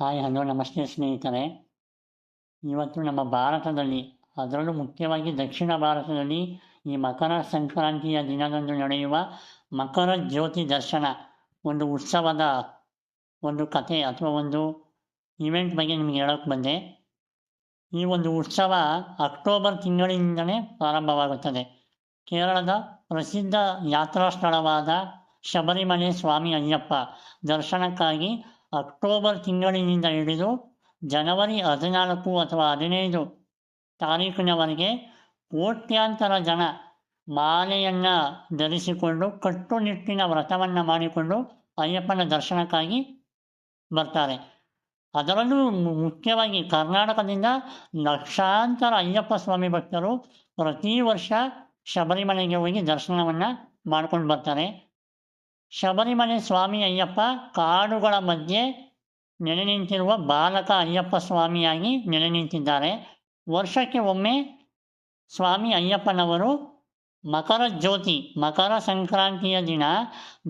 Hi, hello, ನಮಸ್ತೆ ಸ್ನೇಹಿತರೆ. ಇವತ್ತು ನಮ್ಮ ಭಾರತದಲ್ಲಿ, ಅದರಲ್ಲೂ ಮುಖ್ಯವಾಗಿ ದಕ್ಷಿಣ ಭಾರತದಲ್ಲಿ ಈ ಮಕರ ಸಂಕ್ರಾಂತಿಯ ದಿನದಂದು ನಡೆಯುವ ಮಕರ ಜ್ಯೋತಿ ದರ್ಶನ, ಒಂದು ಉತ್ಸವದ ಒಂದು ಕಥೆ ಅಥವಾ ಒಂದು ಇವೆಂಟ್ ಬಗ್ಗೆ ನಿಮಗೆ ಹೇಳೋಕ್ಕೆ ಬಂದೆ. ಈ ಒಂದು ಉತ್ಸವ ಅಕ್ಟೋಬರ್ ತಿಂಗಳಿನಿಂದಲೇ ಪ್ರಾರಂಭವಾಗುತ್ತದೆ. ಕೇರಳದ ಪ್ರಸಿದ್ಧ ಯಾತ್ರಾ ಸ್ಥಳವಾದ ಶಬರಿಮಲೆ ಸ್ವಾಮಿ ಅಯ್ಯಪ್ಪ ದರ್ಶನಕ್ಕಾಗಿ ಅಕ್ಟೋಬರ್ ತಿಂಗಳಿನಿಂದ ಹಿಡಿದು ಜನವರಿ ಹದಿನಾಲ್ಕು ಅಥವಾ ಹದಿನೈದು ತಾರೀಕಿನವರೆಗೆ ಕೋಟ್ಯಾಂತರ ಜನ ಮಾಲೆಯನ್ನು ಧರಿಸಿಕೊಂಡು ಕಟ್ಟುನಿಟ್ಟಿನ ವ್ರತವನ್ನು ಮಾಡಿಕೊಂಡು ಅಯ್ಯಪ್ಪನ ದರ್ಶನಕ್ಕಾಗಿ ಬರ್ತಾರೆ. ಅದರಲ್ಲೂ ಮುಖ್ಯವಾಗಿ ಕರ್ನಾಟಕದಿಂದ ಲಕ್ಷಾಂತರ ಅಯ್ಯಪ್ಪ ಸ್ವಾಮಿ ಭಕ್ತರು ಪ್ರತಿ ವರ್ಷ ಶಬರಿಮಲೆಗೆ ಹೋಗಿ ದರ್ಶನವನ್ನು ಮಾಡ್ಕೊಂಡು ಬರ್ತಾರೆ. ಶಬರಿಮಲೆ ಸ್ವಾಮಿ ಅಯ್ಯಪ್ಪ ಕಾಡುಗಳ ಮಧ್ಯೆ ನೆಲೆ ನಿಂತಿರುವ ಬಾಲಕ ಅಯ್ಯಪ್ಪ ಸ್ವಾಮಿಯಾಗಿ ನೆಲೆ ನಿಂತಿದ್ದಾರೆ ವರ್ಷಕ್ಕೆ ಒಮ್ಮೆ ಸ್ವಾಮಿ ಅಯ್ಯಪ್ಪನವರು ಮಕರ ಜ್ಯೋತಿ, ಮಕರ ಸಂಕ್ರಾಂತಿಯ ದಿನ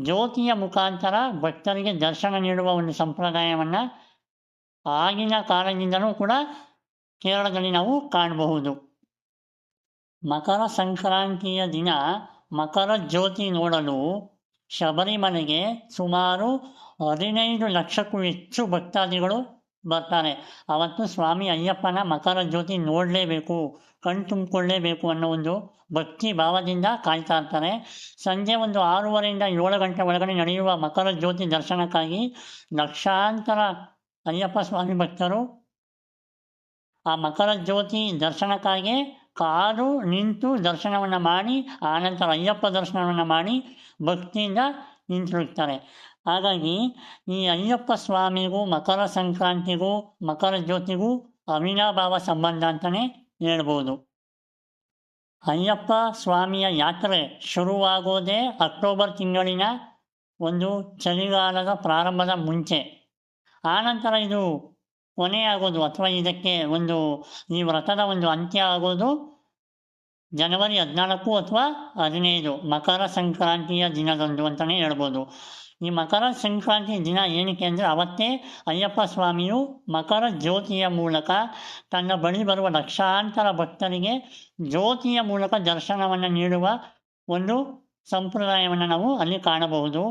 ಜ್ಯೋತಿಯ ಮುಖಾಂತರ ಭಕ್ತರಿಗೆ ದರ್ಶನ ನೀಡುವ ಒಂದು ಸಂಪ್ರದಾಯವನ್ನು ಆಗಿನ ಕಾಲದಿಂದಲೂ ಕೂಡ ಕೇರಳದಲ್ಲಿ ನಾವು ಕಾಣಬಹುದು. ಮಕರ ಸಂಕ್ರಾಂತಿಯ ದಿನ ಮಕರ ಜ್ಯೋತಿ ನೋಡಲು ಶಬರಿಮಲೆಗೆ ಸುಮಾರು ಹದಿನೈದು ಲಕ್ಷಕ್ಕೂ ಹೆಚ್ಚು ಭಕ್ತಾದಿಗಳು ಬರ್ತಾರೆ. ಅವತ್ತು ಸ್ವಾಮಿ ಅಯ್ಯಪ್ಪನ ಮಕರ ಜ್ಯೋತಿ ನೋಡಲೇಬೇಕು, ಕಣ್ ತುಂಬಿಕೊಳ್ಳೇಬೇಕು ಅನ್ನೋ ಒಂದು ಭಕ್ತಿ ಭಾವದಿಂದ ಕಾಯ್ತಾ ಇರ್ತಾರೆ. ಸಂಜೆ ಒಂದು ಆರೂವರೆಯಿಂದ ಏಳು ಗಂಟೆ ಒಳಗಡೆ ನಡೆಯುವ ಮಕರ ಜ್ಯೋತಿ ದರ್ಶನಕ್ಕಾಗಿ ಲಕ್ಷಾಂತರ ಅಯ್ಯಪ್ಪ ಸ್ವಾಮಿ ಭಕ್ತರು ಆ ಮಕರ ಜ್ಯೋತಿ ದರ್ಶನಕ್ಕಾಗಿ ಕಾದು ನಿಂತು ದರ್ಶನವನ್ನು ಮಾಡಿ ಆನಂತರ ಅಯ್ಯಪ್ಪ ದರ್ಶನವನ್ನು ಮಾಡಿ ಭಕ್ತಿಯಿಂದ ನಿಂತಿರುತ್ತಾರೆ. ಹಾಗಾಗಿ ಈ ಅಯ್ಯಪ್ಪ ಸ್ವಾಮಿಗೂ, ಮಕರ ಸಂಕ್ರಾಂತಿಗೂ, ಮಕರ ಜ್ಯೋತಿಗೂ ಅವಿನಾಭಾವ ಸಂಬಂಧ ಅಂತಲೇ ಹೇಳ್ಬೋದು. ಅಯ್ಯಪ್ಪ ಸ್ವಾಮಿಯ ಯಾತ್ರೆ ಶುರುವಾಗೋದೇ ಅಕ್ಟೋಬರ್ ತಿಂಗಳಿನ ಒಂದು ಚಳಿಗಾಲದ ಪ್ರಾರಂಭದ ಮುಂಚೆ. ಆನಂತರ ಇದು ಕೊನೆಯಾಗೋದು ಅಥವಾ ಇದಕ್ಕೆ ಒಂದು ಈ ವ್ರತದ ಒಂದು ಅಂತ್ಯ ಆಗೋದು ಜನವರಿ ಹದಿನಾಲ್ಕು ಅಥವಾ ಹದಿನೈದು ಮಕರ ಸಂಕ್ರಾಂತಿಯ ದಿನದಂದು ಅಂತಲೇ ಹೇಳ್ಬೋದು. ಈ ಮಕರ ಸಂಕ್ರಾಂತಿ ದಿನ ಏನಕ್ಕೆ ಅಂದರೆ ಅವತ್ತೇ ಅಯ್ಯಪ್ಪ ಸ್ವಾಮಿಯು ಮಕರ ಜ್ಯೋತಿಯ ಮೂಲಕ ತನ್ನ ಬಳಿ ಬರುವ ಲಕ್ಷಾಂತರ ಭಕ್ತರಿಗೆ ಜ್ಯೋತಿಯ ಮೂಲಕ ದರ್ಶನವನ್ನು ನೀಡುವ ಒಂದು ಸಂಪ್ರದಾಯವನ್ನು ನಾವು ಅಲ್ಲಿ ಕಾಣಬಹುದು.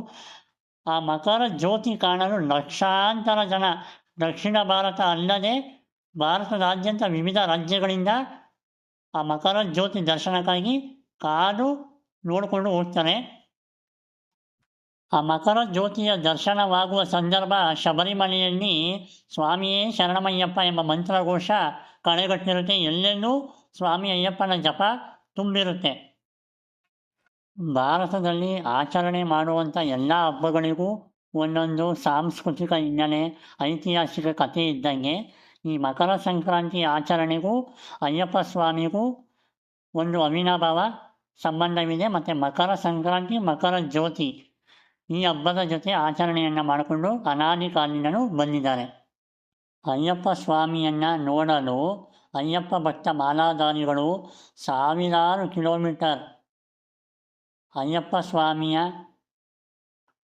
ಆ ಮಕರ ಜ್ಯೋತಿ ಕಾಣಲು ಲಕ್ಷಾಂತರ ಜನ ದಕ್ಷಿಣ ಭಾರತ ಅಲ್ಲದೆ ಭಾರತದಾದ್ಯಂತ ವಿವಿಧ ರಾಜ್ಯಗಳಿಂದ ಆ ಮಕರ ಜ್ಯೋತಿ ದರ್ಶನಕ್ಕಾಗಿ ಕಾದು ನೋಡಿಕೊಂಡು ಹೋಗ್ತಾರೆ. ಆ ಮಕರ ಜ್ಯೋತಿಯ ದರ್ಶನವಾಗುವ ಸಂದರ್ಭ ಶಬರಿಮಲೆಯಲ್ಲಿ ಸ್ವಾಮಿಯೇ ಶರಣಮಯ್ಯಪ್ಪ ಎಂಬ ಮಂತ್ರಘೋಷ ಕಳೆಗಟ್ಟಿರುತ್ತೆ. ಎಲ್ಲೆಲ್ಲೂ ಸ್ವಾಮಿ ಅಯ್ಯಪ್ಪನ ಜಪ ತುಂಬಿರುತ್ತೆ. ಭಾರತದಲ್ಲಿ ಆಚರಣೆ ಮಾಡುವಂಥ ಎಲ್ಲ ಹಬ್ಬಗಳಿಗೂ ಒಂದೊಂದು ಸಾಂಸ್ಕೃತಿಕ ಹಿನ್ನೆಲೆ ಐತಿಹಾಸಿಕ ಕಥೆ ಇದ್ದಂಗೆ ಈ ಮಕರ ಸಂಕ್ರಾಂತಿ ಆಚರಣೆಗೂ ಅಯ್ಯಪ್ಪ ಸ್ವಾಮಿಗೂ ಒಂದು ಅವಿನಾಭಾವ ಸಂಬಂಧವಿದೆ ಮತ್ತು ಮಕರ ಸಂಕ್ರಾಂತಿ ಮಕರ ಜ್ಯೋತಿ ಈ ಹಬ್ಬದ ಜೊತೆ ಆಚರಣೆಯನ್ನು ಮಾಡಿಕೊಂಡು ಅನಾದಿ ಬಂದಿದ್ದಾರೆ ಅಯ್ಯಪ್ಪ ಸ್ವಾಮಿಯನ್ನು ನೋಡಲು ಅಯ್ಯಪ್ಪ ಭಕ್ತ ಮಾಲಾಧಾರಿಗಳು ಸಾವಿರಾರು ಕಿಲೋಮೀಟರ್ ಅಯ್ಯಪ್ಪ ಸ್ವಾಮಿಯ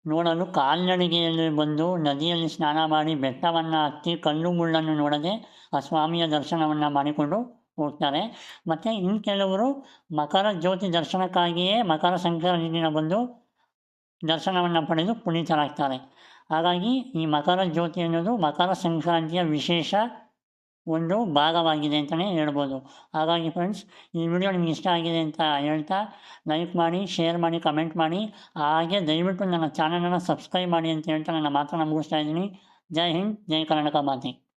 ನೋಡಲು ಕಾಲ್ನಡಿಗೆಯಲ್ಲಿ ಬಂದು ನದಿಯಲ್ಲಿ ಸ್ನಾನ ಮಾಡಿ ಬೆಟ್ಟವನ್ನು ಹತ್ತಿ ಕಲ್ಲು ಮುಳ್ಳನ್ನು ನೋಡದೆ ಆ ಸ್ವಾಮಿಯ ದರ್ಶನವನ್ನು ಮಾಡಿಕೊಂಡು ಹೋಗ್ತಾರೆ. ಮತ್ತು ಇನ್ನು ಕೆಲವರು ಮಕರ ಜ್ಯೋತಿ ದರ್ಶನಕ್ಕಾಗಿಯೇ ಮಕರ ಸಂಕ್ರಾಂತಿನ ಬಂದು ದರ್ಶನವನ್ನು ಪಡೆದು ಪುನೀತರಾಗ್ತಾರೆ. ಹಾಗಾಗಿ ಈ ಮಕರ ಜ್ಯೋತಿ ಅನ್ನೋದು ಮಕರ ಸಂಕ್ರಾಂತಿಯ ವಿಶೇಷ ಒಂದು ಭಾಗವಾಗಿದೆ ಅಂತಲೇ ಹೇಳ್ಬೋದು. ಹಾಗಾಗಿ ಫ್ರೆಂಡ್ಸ್ ಈ ವಿಡಿಯೋ ನಿಮ್ಗೆ ಇಷ್ಟ ಆಗಿದೆ ಅಂತ ಹೇಳ್ತಾ ಲೈಕ್ ಮಾಡಿ ಶೇರ್ ಮಾಡಿ ಕಮೆಂಟ್ ಮಾಡಿ. ಹಾಗೆ ದಯವಿಟ್ಟು ನನ್ನ ಚಾನಲನ್ನು ಸಬ್ಸ್ಕ್ರೈಬ್ ಮಾಡಿ ಅಂತ ಹೇಳ್ತಾ ನನ್ನ ಮಾತನ್ನು ಮುಗಿಸ್ತಾ ಇದ್ದೀನಿ. ಜೈ ಹಿಂದ್, ಜೈ ಕರ್ನಾಟಕ ಮಾತೆ.